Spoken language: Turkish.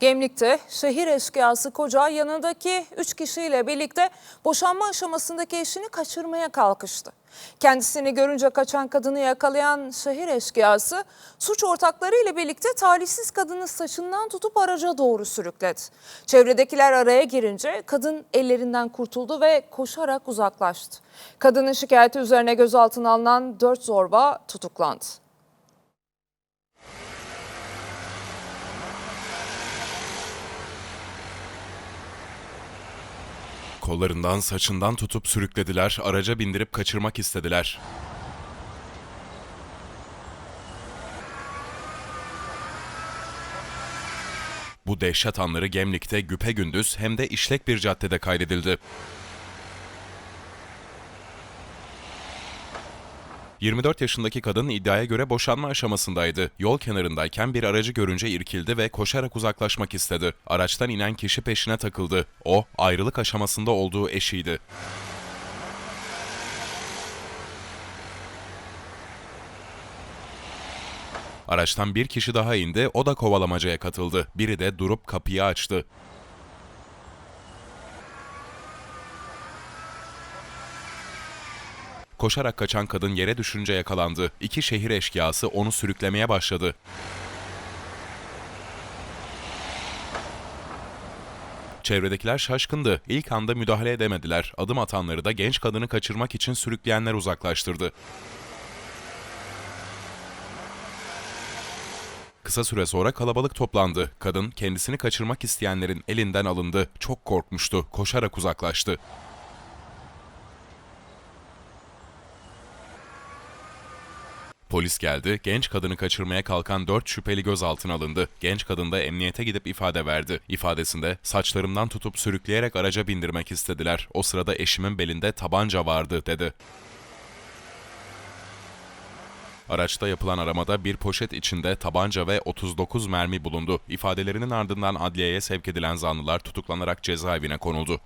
Gemlik'te şehir eşkıyası koca yanındaki 3 kişiyle birlikte boşanma aşamasındaki eşini kaçırmaya kalkıştı. Kendisini görünce kaçan kadını yakalayan şehir eşkıyası suç ortakları ile birlikte talihsiz kadını saçından tutup araca doğru sürükledi. Çevredekiler araya girince kadın ellerinden kurtuldu ve koşarak uzaklaştı. Kadının şikayeti üzerine gözaltına alınan 4 zorba tutuklandı. Kollarından saçından tutup sürüklediler, araca bindirip kaçırmak istediler. Bu dehşet anları Gemlik'te güpegündüz hem de işlek bir caddede kaydedildi. 24 yaşındaki kadın iddiaya göre boşanma aşamasındaydı. Yol kenarındayken bir aracı görünce irkildi ve koşarak uzaklaşmak istedi. Araçtan inen kişi peşine takıldı. O, ayrılık aşamasında olduğu eşiydi. Araçtan bir kişi daha indi, o da kovalamacaya katıldı. Biri de durup kapıyı açtı. Koşarak kaçan kadın yere düşünce yakalandı. İki şehir eşkıyası onu sürüklemeye başladı. Çevredekiler şaşkındı. İlk anda müdahale edemediler. Adım atanları da genç kadını kaçırmak için sürükleyenler uzaklaştırdı. Kısa süre sonra kalabalık toplandı. Kadın kendisini kaçırmak isteyenlerin elinden alındı. Çok korkmuştu. Koşarak uzaklaştı. Polis geldi, genç kadını kaçırmaya kalkan dört şüpheli gözaltına alındı. Genç kadın da emniyete gidip ifade verdi. İfadesinde saçlarımdan tutup sürükleyerek araca bindirmek istediler. O sırada eşimin belinde tabanca vardı dedi. Araçta yapılan aramada bir poşet içinde tabanca ve 39 mermi bulundu. İfadelerinin ardından adliyeye sevk edilen zanlılar tutuklanarak cezaevine konuldu.